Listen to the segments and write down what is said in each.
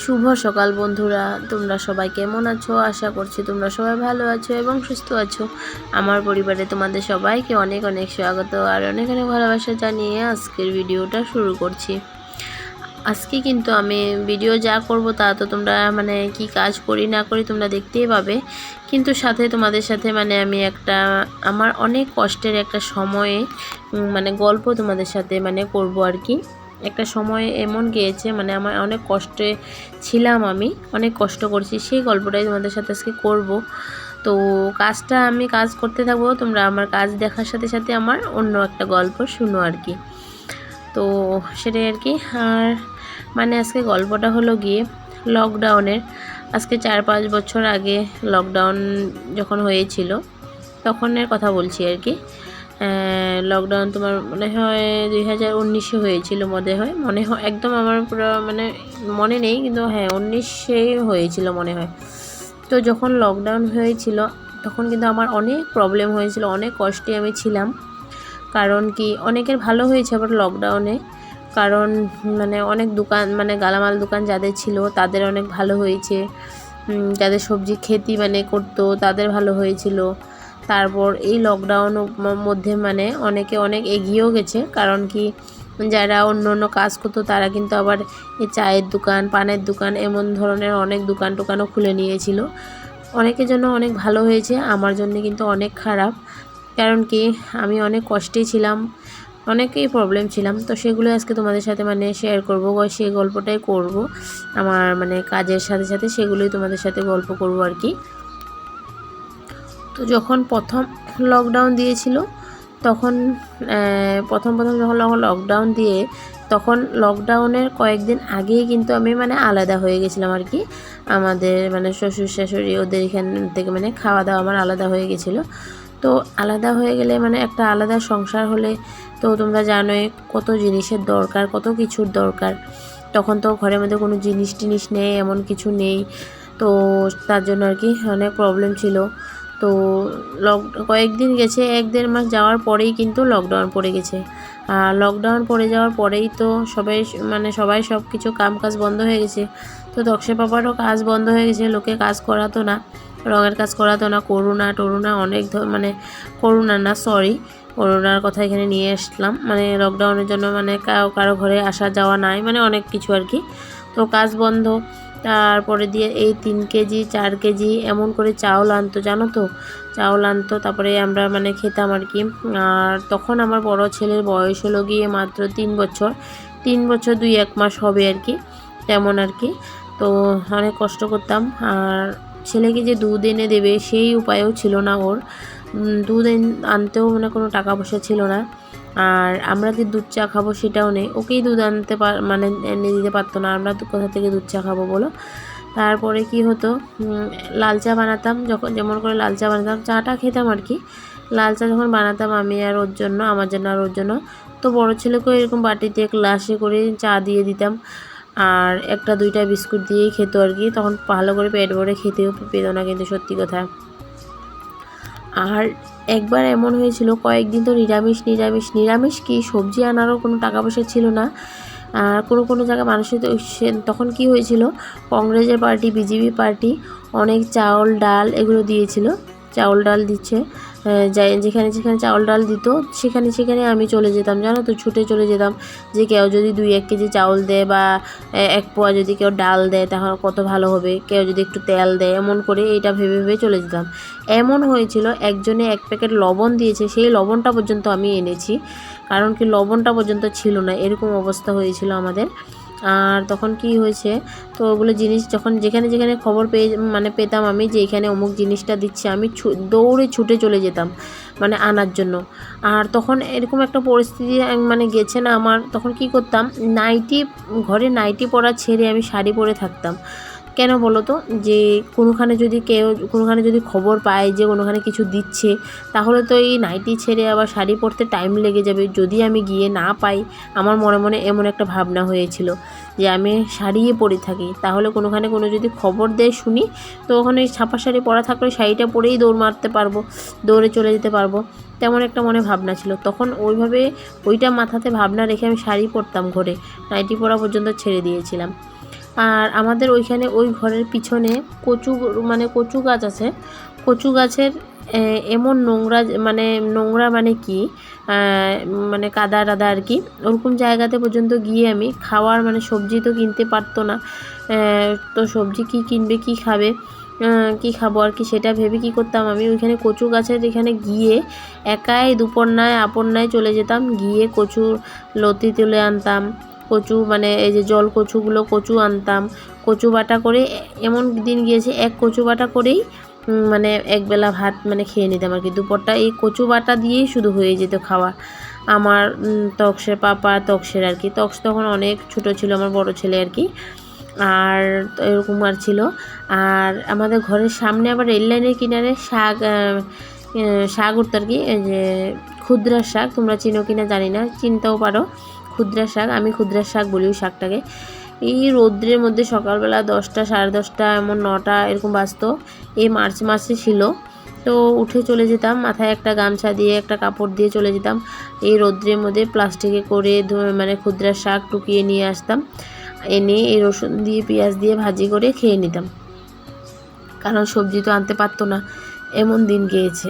শুভ সকাল বন্ধুরা। তোমরা সবাই কেমন আছো? আশা করছি তোমরা সবাই ভালো আছো এবং সুস্থ আছো। আমার পরিবারে তোমাদের সবাইকে অনেক অনেক স্বাগত আর অনেক অনেক ভালোবাসা জানিয়ে আজকের ভিডিওটা শুরু করছি। আজকে কিন্তু আমি ভিডিও যা করব তা তো তোমরা মানে কি কাজ করি না করি তোমরা দেখতেই পাবে। কিন্তু সাথে তোমাদের সাথে মানে আমি একটা আমার অনেক কষ্টের একটা সময়ে মানে গল্প তোমাদের সাথে মানে করব আর কি। একটা সময় এমন গিয়েছে মানে আমার অনেক কষ্টে ছিলাম আমি, অনেক কষ্ট করছি, সেই গল্পটাই তোমাদের সাথে আজকে করব। তো কাজটা আমি কাজ করতে থাকব, তোমরা আমার কাজ দেখার সাথে সাথে আমার অন্য একটা গল্প শুনো আর কি। তো সেটাই আর কি, আর মানে আজকে গল্পটা হলো গিয়ে লকডাউনের আজকে চার পাঁচ বছর আগে লকডাউন যখন হয়েছিল, তখনের কথা বলছি আর কি। লকডাউন তোমার মনে হয় দুই হাজার উনিশে হয়েছিল মনে হয়। মনে হয়, একদম আমার পুরো মানে মনে নেই, কিন্তু হ্যাঁ উনিশে হয়েছিল মনে হয়। তো যখন লকডাউন হয়েছিল, তখন কিন্তু আমার অনেক প্রবলেম হয়েছিল, অনেক কষ্টে আমি ছিলাম। কারণ কি, অনেকের ভালো হয়েছে আবার লকডাউনে কারণ মানে অনেক দোকান মানে গালামাল দোকান যাদের ছিল, তাদের অনেক ভালো হয়েছে। যাদের সবজি খেতি মানে করতো, তাদের ভালো হয়েছিল। তারপর এই লকডাউন মধ্যে মানে অনেকে অনেক এগিয়েও গেছে। কারণ কি, যারা অন্য অন্য কাজ করতো, তারা কিন্তু আবার এই চায়ের দোকান, পানের দোকান, এমন ধরনের অনেক দোকান টোকানও খুলে নিয়েছিল। অনেকের জন্য অনেক ভালো হয়েছে, আমার জন্য কিন্তু অনেক খারাপ। কারণ কি, আমি অনেক কষ্টে ছিলাম, অনেকেই প্রবলেম ছিলাম। তো সেগুলো আজকে তোমাদের সাথে মানে শেয়ার করব সেই গল্পটাই করব। আমার মানে কাজের সাথে সাথে সেগুলোই তোমাদের সাথে গল্প করব আর কি। তো যখন প্রথম লকডাউন দিয়েছিল, তখন প্রথম প্রথম যখন লকডাউন দিয়ে, তখন লকডাউনের কয়েকদিন আগেই কিন্তু আমি মানে আলাদা হয়ে গেছিলাম আর কি। আমাদের মানে শ্বশুর শাশুড়ি ওদের এখান থেকে মানে খাওয়া দাওয়া আমার আলাদা হয়ে গেছিল। তো আলাদা হয়ে গেলে মানে একটা আলাদা সংসার হলে তো তোমরা জানোই কত জিনিসের দরকার, কত কিছুর দরকার। তখন তো ঘরের মধ্যে কোনো জিনিস টিনিস নেই, এমন কিছু নেই। তো তার জন্য আর কি অনেক প্রবলেম ছিল। তো লক কয়েকদিন গেছে, এক দেড় মাস যাওয়ার পরেই কিন্তু লকডাউন পড়ে গেছে। আর লকডাউন পড়ে যাওয়ার পরেই তো সবাই মানে সবাই সব কিছু কাম কাজ বন্ধ হয়ে গেছে। তো দক্ষে পাপারও কাজ বন্ধ হয়ে গেছে, লোকে কাজ করাতো না, রঙের কাজ করাতো না, করুণা টরুণা অনেক মানে করুণা না সরি করোনার কথা এখানে নিয়ে আসলাম। মানে লকডাউনের জন্য মানে কারও ঘরে আসা যাওয়া নাই মানে অনেক কিছু আর কি। তো কাজ বন্ধ তারপরে দিয়ে এই তিন কেজি, চার কেজি এমন করে চাউল আনতো, জানো তো? চাউল আনতো, তারপরে আমরা মানে খেতাম আর কি। আর তখন আমার বড় ছেলের বয়স হলো গিয়ে মাত্র তিন বছর। তিন বছর দুই এক মাস হবে আর কি, তেমন আর কি। তো অনেক কষ্ট করতাম। আর ছেলেকে যে দুধ এনে দেবে সেই উপায়ও ছিল না ওর। দুধ আনতেও মানে কোনো টাকা পয়সা ছিল না। আর আমরা যে দুধ চা খাব সেটাও নেই। ওকেই দুধ আনতে পার মানে এনে দিতে পারতো না। আমরা কোথা থেকে দুধ চা খাব বলো? তারপরে কি হতো? লাল চা বানাতাম যখন, যেমন করে লাল চা বানাতাম, চাটা খেতাম আর কি। লাল চা যখন বানাতাম আমি আর ওর জন্য, আমার জন্য আর ওর জন্য। তো বড় ছেলেকেও এরকম বাটিতে গ্লাসে করে চা দিয়ে দিতাম। আর একটা দুইটা বিস্কুট দিয়েই খেতো আর কি। তখন ভালো করে পেট ভরে খেতেও পেতো না কিন্তু সত্যি কথা। আর একবার এমন হয়েছিল, কয়েকদিন তো নিরামিষ নিরামিষ নিরামিষ কি? সবজি আনারও কোনো টাকা পয়সা ছিল না। আর কোনো কোনো জায়গায় মানুষের তখন কি হয়েছিল? কংগ্রেসের পার্টি, বিজেপি পার্টি, অনেক চাউল, ডাল এগুলো দিয়েছিল। চাউল, ডাল দিচ্ছে। যেখানে যেখানে চাউল ডাল দিত, সেখানে সেখানে আমি চলে যেতাম, জানো তো, ছুটে চলে যেতাম, যে কেউ যদি দুই এক কেজি চাউল দেয় বা এক পোয়া যদি কেউ ডাল দেয়, তাহলে কত ভালো হবে। কেউ যদি একটু তেল দেয়, এমন করে এটা ভেবে ভেবে চলে যেতাম। এমন হয়েছিল, একজনে এক প্যাকেট লবণ দিয়েছে, সেই লবণটা পর্যন্ত আমি এনেছি, কারণ কি লবণটা পর্যন্ত ছিল না, এরকম অবস্থা হয়েছিল আমাদের। আর তখন কি হয়েছে? তো ওগুলো জিনিস যখন যেখানে যেখানে খবর পেয়ে মানে পেতাম আমি যে এখানে অমুক জিনিসটা দিচ্ছে, আমি দৌড়ে ছুটে চলে যেতাম মানে আনার জন্য। আর তখন এরকম একটা পরিস্থিতি মানে গেছে না আমার, তখন কি করতাম, নাইটি, ঘরে নাইটি পরা ছেড়ে আমি শাড়ি পরে থাকতাম। কেন বলো তো? যে কোনোখানে যদি কেউ, কোনোখানে যদি খবর পায় যে কোনোখানে কিছু দিচ্ছে, তাহলে তো এই নাইটি ছেড়ে আবার শাড়ি পরতে টাইম লেগে যাবে। যদি আমি গিয়ে না পাই, আমার মনে মনে এমন একটা ভাবনা হয়েছিল যে আমি শাড়িয়ে পরে থাকি। তাহলে কোনোখানে কোনো যদি খবর দেয় শুনি, তো ওখানে ছাপা শাড়ি পরা থাকলে শাড়িটা পরেই দৌড় মারতে পারব, দৌড়ে চলে যেতে পারব। তেমন একটা মনে ভাবনা ছিল। তখন ওইভাবে ওইটা মাথাতে ভাবনা রেখে আমি শাড়ি পরতাম ঘরে। নাইটি পরা পর্যন্ত ছেড়ে দিয়েছিলাম। আর আমাদের ওইখানে ওই ঘরের পিছনে কচু মানে কচু গাছ আছে। কচু গাছের এমন নোংরা মানে নোংরা মানে কি? মানে কাদা টাদা আর কি। ওরকম জায়গাতে পর্যন্ত গিয়ে আমি খাওয়ার মানে সবজি তো কিনতে পারতো না। তো সবজি কি কিনবে, কি খাবে? কি খাব আর কি সেটা ভেবে কি করতাম আমি? ওইখানে কচু গাছের এখানে গিয়ে একাই দুপন্নায়, আপন্নায় চলে যেতাম। গিয়ে কচুর লতি তুলে আনতাম। কচু মানে এই যে জল কচুগুলো কচু আনতাম। কচু বাটা করে এমন দিন গিয়েছে, এক কচু বাটা করেই মানে একবেলা ভাত মানে খেয়ে নিতাম আর কি। দুপুরটা এই কচু বাটা দিয়েই শুধু হয়ে যেত খাওয়া। আমার তক্সের পাপা তক্সের আর কি। তক্স তখন অনেক ছোট ছিল, আমার বড় ছেলে আর কি। আর এরকম আর ছিল। আর আমাদের ঘরের সামনে আবার রেল লাইনের কিনারে শাক শাক উঠতো আর কি। যে ক্ষুদ্রা শাক, তোমরা চিনো কিনা জানি না, চিনতেও পারো। ক্ষুদ্রা শাক, আমি ক্ষুদ্রা শাক বলি ওই শাকটাকে। এই রৌদ্রের মধ্যে সকালবেলা দশটা, সাড়ে দশটা, এমন নটা এরকম বাজতো। এই মার্চ মাসে ছিল। তো উঠে চলে যেতাম, মাথায় একটা গামছা দিয়ে, একটা কাপড় দিয়ে চলে যেতাম। এই রৌদ্রের মধ্যে প্লাস্টিকে করে মানে ক্ষুদ্রা শাক টুকিয়ে নিয়ে আসতাম। এনে এই রসুন দিয়ে, পেঁয়াজ দিয়ে ভাজি করে খেয়ে নিতাম। কারণ সবজি তো আনতে পারতো না। এমন দিন গিয়েছে।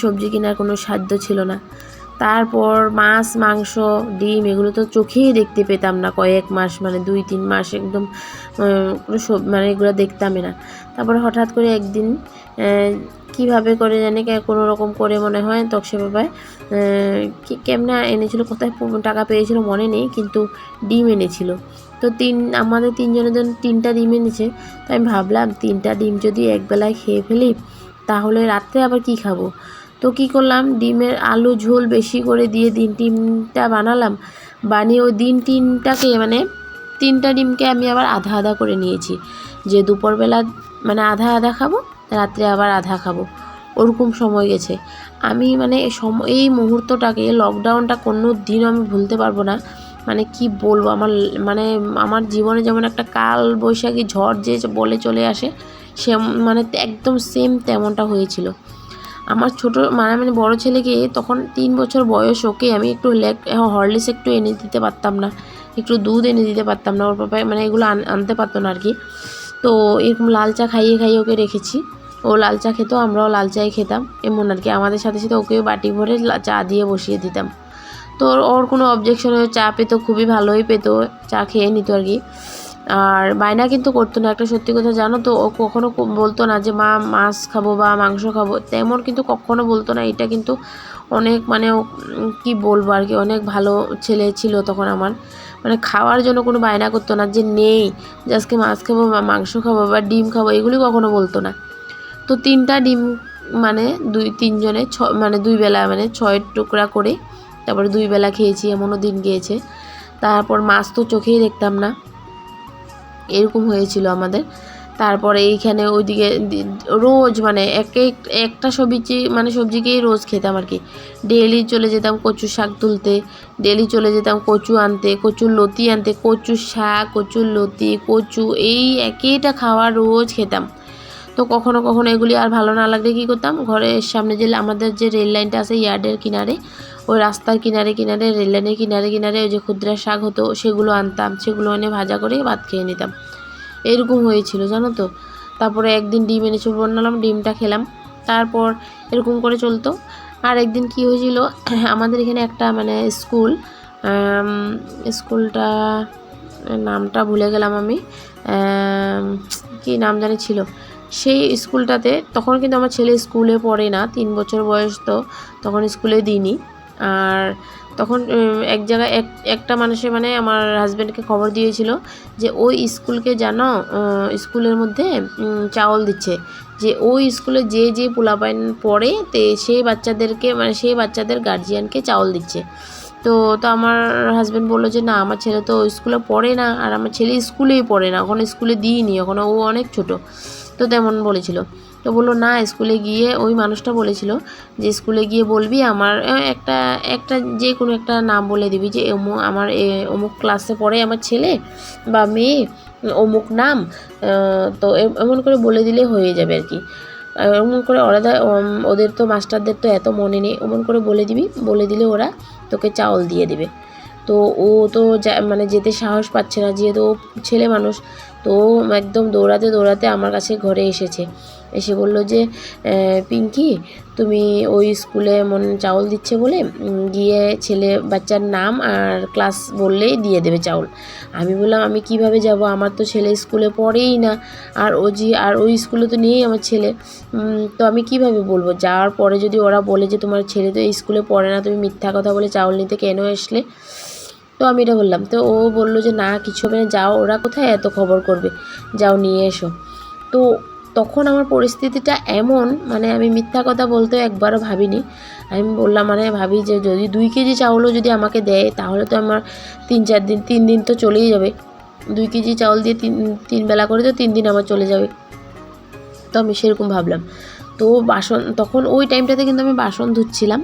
সবজি কেনার কোনো সাধ্য ছিল না। তারপর মাছ, মাংস, ডিম এগুলো তো চোখেই দেখতে পেতাম না কয়েক মাস মানে দুই, তিন মাস একদম সব মানে এগুলো দেখতামই না। তারপর হঠাৎ করে একদিন কীভাবে করে জানি কোনো রকম করে মনে হয় তক্সে বাবায় কি, কেমনে এনেছিল, কোথায় টাকা পেয়েছিল মনে নেই, কিন্তু ডিম এনেছিল। তো তিন, আমাদের তিনজনের জন্য তিনটা ডিম এনেছে, তো আমি ভাবলাম তিনটা ডিম যদি একবেলায় খেয়ে ফেলি, তাহলে রাত্রে আবার কি খাব? তো কি করলাম? ডিমের আলু ঝোল বেশি করে দিয়ে দিন টিমটা বানালাম। বানিয়ে ওই দিন টিনটাকে মানে তিনটা ডিমকে আমি আবার আধা আধা করে নিয়েছি। যে দুপুরবেলা মানে আধা আধা খাব, রাত্রে আবার আধা খাব। ওরকম সময় গেছে। আমি মানে এই মুহূর্তটাকে লকডাউনটা কোনো দিনও আমি ভুলতে পারব না। মানে কি বলব? আমার মানে আমার জীবনে যেমন একটা কাল বৈশাখী ঝড় যে বলে চলে আসে সে মানে একদম সেম তেমনটা হয়েছিল। আমার ছোট মানে মানে বড় ছেলেকে তখন তিন বছর বয়স, ওকে আমি একটু লেক, হরলিক্স একটু এনে দিতে পারতাম না। একটু দুধ এনে দিতে পারতাম না। ওর পাপায় মানে এগুলো আন- আনতে পারতো না আর কি তো এরকম লাল চা খাইয়ে খাইয়ে ওকে রেখেছি। ও লাল চা খেতো, আমরাও লাল চাই খেতাম। এমন আর কি আমাদের সাথে সাথে ওকেও বাটি ভরে চা দিয়ে বসিয়ে দিতাম। তো ওর কোনো অবজেকশন চা পেতো, খুবই ভালোই পেতো, চা খেয়ে নিত আর কি আর বায়না কিন্তু করতো না। একটা সত্যি কথা জানো তো, ও কখনো বলতো না যে, মা, মাছ খাব বা মাংস খাব। তেমন কিন্তু কখনো বলতো না। এটা কিন্তু অনেক মানে কি বলব আর কি, অনেক ভালো ছেলে ছিল তখন আমার। মানে খাওয়ার জন্য কোনো বায়না করতো না যে, নেই যে আজকে মাছ খাব বা মাংস খাব বা ডিম খাব। এগুলি কখনো বলতো না। তো তিনটা ডিম মানে দুই, তিনজনে ছ মানে দুই বেলা মানে ছয় টুকরা করে তারপরে দুই বেলা খেয়েছি, এমনও দিন গিয়েছে। তারপর মাছ তো চোখেই দেখতাম না। এরকম হয়েছিল আমাদের। তারপরে এইখানে ওইদিকে রোজ মানে এক এক- একটা সবজি মানে সবজিকেই রোজ খেতাম আর কি। ডেলি চলে যেতাম কচু শাক তুলতে ডেলি চলে যেতাম কচু আনতে, কচুর লতি আনতে কচু শাক, কচুর লতি, কচু, এই একইটা খাওয়া রোজ খেতাম। তো কখনো কখনো এগুলি আর ভালো না লাগলে কী করতাম? ঘরের সামনে যে আমাদের যে রেল লাইনটা আছে ইয়ার্ডের কিনারে ওই রাস্তার কিনারে কিনারে রেল লাইনের কিনারে কিনারে ওই যে ক্ষুদ্রা শাক হতো সেগুলো আনতাম সেগুলো এনে ভাজা করে ভাত খেয়ে নিতাম। এরকম হয়েছিল জানো তো? তারপরে একদিন ডিম এনেছিল বানালাম ডিমটা খেলাম। তারপর এরকম করে চলতো। আর একদিন কি হয়েছিল? আমাদের এখানে একটা মানে স্কুল স্কুলটা নামটা ভুলে গেলাম আম, কি নাম জানি ছিল? সেই স্কুলটাতে, তখন কিন্তু আমার ছেলে স্কুলে পড়ে না, তিন বছর বয়স তো, তখন স্কুলে দিইনি। আর তখন এক জায়গায় এক, একটা মানুষে মানে আমার হাজব্যান্ডকে খবর দিয়েছিল যে, ওই স্কুলকে জানো স্কুলের মধ্যে চাউল দিচ্ছে। যে, ওই স্কুলে যে যে পোলাপাইন পড়ে, তে সেই বাচ্চাদেরকে মানে সেই বাচ্চাদের গার্জিয়ানকে চাউল দিচ্ছে। তো তো আমার হাজব্যান্ড বলল যে, না, আমার ছেলে তো স্কুলে পড়ে না, আর আমার ছেলে স্কুলেই পড়ে না এখন স্কুলে দিইনি এখন ও অনেক ছোট। তো তেমন বলেছিল। তো বলল, না, স্কুলে গিয়ে ওই মানুষটা বলেছিল যে, স্কুলে গিয়ে বলবি আমার একটা একটা যে কোনো একটা নাম বলে দিবি যে অমুক আমার অমুক ক্লাসে পড়ে আমার ছেলে বা মেয়ে, অমুক নাম তো এমন করে বলে দিলে হয়ে যাবে আর কি। এমন করে ওরা ওদের তো মাস্টারদের তো এত মনে নেই, এমন করে বলে দিবি, বলে দিলে ওরা তোকে চাউল দিয়ে দিবে। তো ও তো মানে যেতে সাহস পাচ্ছে না, যেহেতু ও ছেলে মানুষ তো একদম দৌড়াতে দৌড়াতে আমার কাছে ঘরে এসেছে। এসে বলল যে পিঙ্কি, তুমি ওই স্কুলে মন চাউল দিচ্ছে বলে গিয়ে ছেলে বাচ্চার নাম আর ক্লাস বললেই দিয়ে দেবে চাউল। আমি বললাম, আমি কীভাবে যাব? আমার তো ছেলে স্কুলে পড়েই না। আর ও জি আর ওই স্কুলে তো নেই আমার ছেলে। তো আমি কীভাবে বলব? যাওয়ার পরে যদি ওরা বলে যে, তোমার ছেলে তো এই স্কুলে পড়ে না, তুমি মিথ্যা কথা বলে চাউল নিতে কেন আসলে? তো আমি এটা বললাম। তো ও বলল যে, না, কিছু হবে না, যাও, ওরা কোথায় এত খবর করবে? যাও, নিয়ে এসো। তো তখন আমার পরিস্থিতিটা এমন মানে আমি মিথ্যা কথা বলতেও একবারও ভাবিনি। আমি বললাম মানে ভাবি যে, যদি দুই কেজি চাউলও যদি আমাকে দেয়, তাহলে তো আমার তিন, চার দিন, তিন দিন তো চলেই যাবে। দুই কেজি চাউল দিয়ে তিন তিন বেলা করে তো তিন দিন আমার চলে যাবে। তো আমি সেরকম ভাবলাম। তো বাসন, তখন ওই টাইমটাতে কিন্তু আমি বাসন ধুচ্ছিলাম।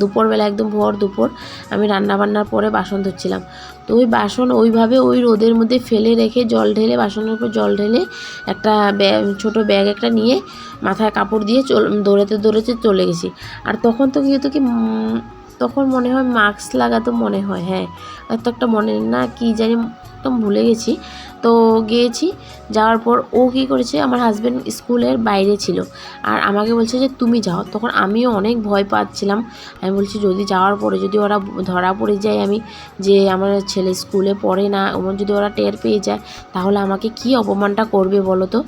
দুপুরবেলা একদম ভর দুপুর আমি রান্না বান্নার পরে বাসন ধুচ্ছিলাম। তো ওই বাসন ওইভাবে ওই রোদের মধ্যে ফেলে রেখে জল ঢেলে বাসনের উপর জল ঢেলে একটা ব্যাগ ছোটো ব্যাগ একটা নিয়ে মাথায় কাপড় দিয়ে চল, দৌড়েতে দৌড়াতে চলে গেছি। আর তখন তো কিন্তু কি তখন মনে হয় মাস্ক লাগাতো মনে হয় হ্যাঁ। আর তো একটা মনে না কি জানি একদম ভুলে গেছি। তো গিয়েছি, যাওয়ার পর ও কী করেছে, আমার হাজব্যান্ড স্কুলের বাইরে ছিল। আর আমাকে বলছে যে, তুমি যাও। তখন আমিও অনেক ভয় পাচ্ছিলাম। আমি বলছি, যদি যাওয়ার পরে যদি ওরা ধরা পড়ে যায় আমি, যে আমার ছেলে স্কুলে পড়ে না ওমন যদি ওরা টের পেয়ে যায়, তাহলে আমাকে কি অপমানটা করবে বলো তো?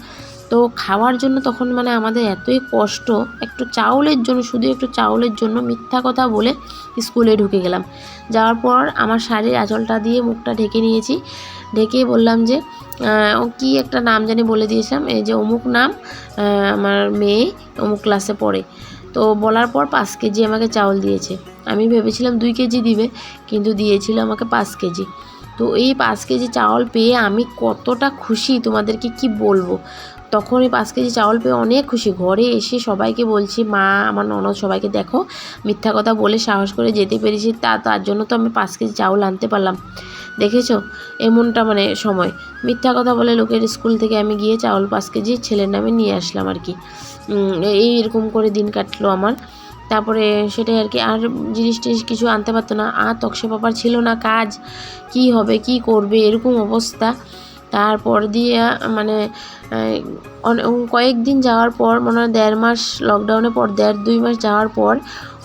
তো খাওয়ার জন্য তখন মানে আমাদের এতই কষ্ট, একটু চাউলের জন্য, শুধু একটু চাউলের জন্য মিথ্যা কথা বলে স্কুলে ঢুকে গেলাম। যাওয়ার পর আমার শাড়ির আঁচলটা দিয়ে মুখটা ঢেকে নিয়েছি। ঢেকে বললাম যে ও কি একটা নাম জানি বলে দিয়েছিলাম, এই যে অমুক নাম আমার মেয়ে অমুক ক্লাসে পড়ে। তো বলার পর পাঁচ কেজি আমাকে চাউল দিয়েছে। আমি ভেবেছিলাম দুই কেজি দিবে, কিন্তু দিয়েছিল আমাকে পাঁচ কেজি। তো এই পাঁচ কেজি চাউল পেয়ে আমি কতটা খুশি, তোমাদেরকে কি বলব? তখন ওই পাঁচ কেজি চাউল পেয়ে অনেক খুশি। ঘরে এসে সবাইকে বলছি, মা, আমার ননদ সবাইকে দেখো, মিথ্যা কথা বলে সাহস করে যেতে পেরেছি, তা, তার জন্য তো আমি পাঁচ কেজি চাউল আনতে পারলাম। দেখেছ? এমনটা মানে সময়। মিথ্যা কথা বলে লোকের স্কুল থেকে আমি গিয়ে চাউল পাঁচ কেজি ছেলের নামে নিয়ে আসলাম আর কি। এই এরকম করে দিন কাটলো আমার। তারপরে সেটাই আর কি, আর জিনিস টিনিস কিছু আনতে পারতো না। আর তক্সে পাপার ছিল না কাজ। কি হবে, কি করবে, এরকম অবস্থা। তারপর দিয়ে মানে কয়েকদিন যাওয়ার পর, মনে হয় দেড় মাস লকডাউনের পর, দেড় দুই মাস যাওয়ার পর,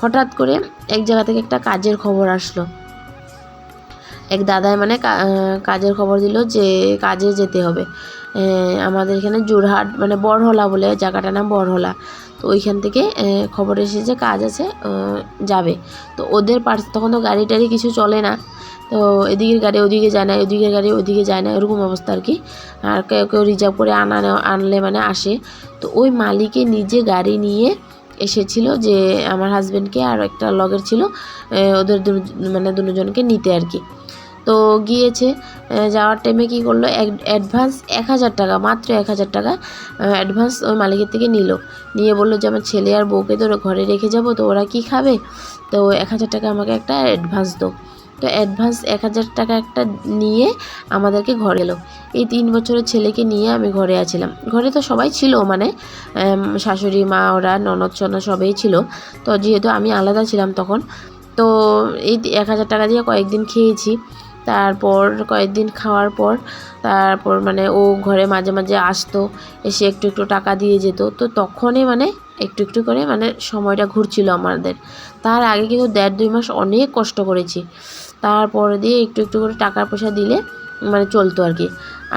হঠাৎ করে এক জায়গা থেকে একটা কাজের খবর আসলো। এক দাদাই মানে কাজের খবর দিল যে, কাজে যেতে হবে। আমাদের এখানে জোরহাট মানে বড়হলা বলে, জায়গাটার নাম বড়হলা। তো ওইখান থেকে খবর এসেছে কাজ আছে যাবে। তো ওদের পার্স, তখন তো গাড়ি টাড়ি কিছু চলে না। তো এদিকের গাড়ি ওদিকে যায় না ওদিকের গাড়ি ওদিকে যায় না, এরকম অবস্থা আর কি। আর কেউ কেউ রিজার্ভ করে আনা আনলে মানে আসে। তো ওই মালিকে নিজে গাড়ি নিয়ে এসেছিল যে আমার হাজব্যান্ডকে আর একটা লগের ছিল ওদের দু- মানে দুজনকে নিতে আর কি। তো গিয়েছে যাওয়ার টাইমে কী করল, এক অ্যাডভান্স এক হাজার টাকা, মাত্র এক হাজার টাকা অ্যাডভান্স ওই মালিকের থেকে নিল। নিয়ে বলল যে আমার ছেলে আর বউকে তো ঘরে রেখে যাব, তো ওরা কি খাবে? তো এক হাজার টাকা আমাকে একটা অ্যাডভান্স দাও তো অ্যাডভান্স এক হাজার টাকা একটা নিয়ে আমাদেরকে ঘরে এলো। এই তিন বছরের ছেলেকে নিয়ে আমি ঘরে আছিলাম। ঘরে তো সবাই ছিল মানে শাশুড়ি, মা, ওরা, ননদ, সনদ সবাই ছিল। তো যেহেতু আমি আলাদা ছিলাম তখন, তো এই এক হাজার টাকা দিয়ে কয়েকদিন খেয়েছি। তারপর কয়েকদিন খাওয়ার পর, তারপর মানে ও ঘরে মাঝে মাঝে আসতো, এসে একটু একটু টাকা দিয়ে যেত। তো তখনই মানে একটু একটু করে মানে সময়টা ঘুরছিল আমাদের। তার আগে কিন্তু দেড় দুই মাস অনেক কষ্ট করেছি। তারপর দিয়ে একটু একটু করে টাকা পয়সা দিলে মানে চলতো আর কি।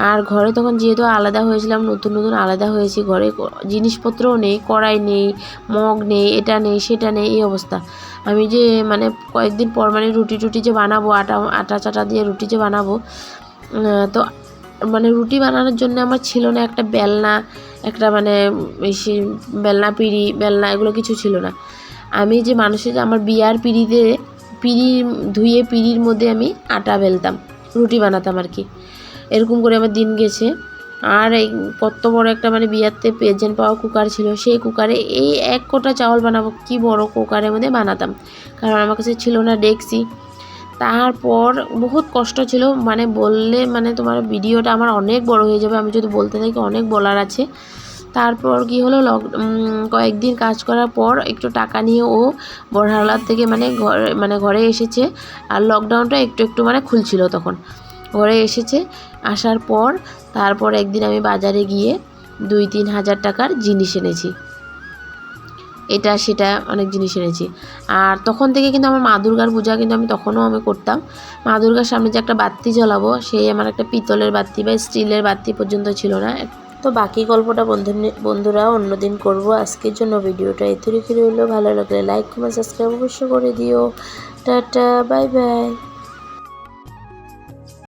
আর ঘরে তখন যেহেতু আলাদা হয়েছিলাম, নতুন নতুন আলাদা হয়েছি ঘরে জিনিসপত্রও নেই, কড়াই নেই, মগ নেই, এটা নেই, সেটা নেই, এই অবস্থা। আমি যে মানে কয়েকদিন পর মানে রুটি টুটি যে বানাবো, আটা আটা চাটা দিয়ে রুটি যে বানাবো তো মানে রুটি বানানোর জন্য আমার ছিল না একটা বেলনা, একটা মানে বেলনা পিড়ি, বেলনা এগুলো কিছু ছিল না। আমি যে মানুষের যে আমার বিয়ার পিড়িতে পিড়ি ধুয়ে পিড়ির মধ্যে আমি আটা বেলতাম, রুটি বানাতাম আর কি। এরকম করে আমার দিন গেছে। আর এই কত বড় একটা মানে বিয়াতে প্রেজেন্ট পাওয়া কুকার ছিল, সেই কুকারে এই এক কোটা চাউল বানাবো, কি বড় কুকারের মধ্যে বানাতাম। কারণ আমার কাছে ছিল না ডেক্সি তারপর বহুত কষ্ট ছিল মানে বললে মানে তোমার ভিডিওটা আমার অনেক বড় হয়ে যাবে, আমি যদি বলতে থাকি অনেক বলার আছে। তারপর কি হলো? লক কয়েকদিন কাজ করার পর একটু টাকা নিয়ে ও বড়হালার থেকে মানে ঘরে মানে ঘরে এসেছে। আর লকডাউনটা একটু একটু মানে খুলছিল তখন। ঘরে এসেছে। আসার পর তারপর একদিন আমি বাজারে গিয়ে দুই তিন হাজার টাকার জিনিস এনেছি। এটা সেটা অনেক জিনিস এনেছি। আর তখন থেকে কিন্তু আমার মা দুর্গার পূজা কিন্তু আমি তখনও আমি করতাম। মা দুর্গার সামনে যে একটা বাতি জ্বলাবো, সেই আমার একটা পিতলের বাতি বা স্টিলের বাতি পর্যন্ত ছিল না। তো বাকি গল্পটা বন্ধু বন্ধুরা অন্যদিন করব। আজকের জন্য ভিডিওটা এতটুকু রইল। ভালো লাগলে লাইক কমেন্ট সাবস্ক্রাইব অবশ্যই করে দিও। Tata bye bye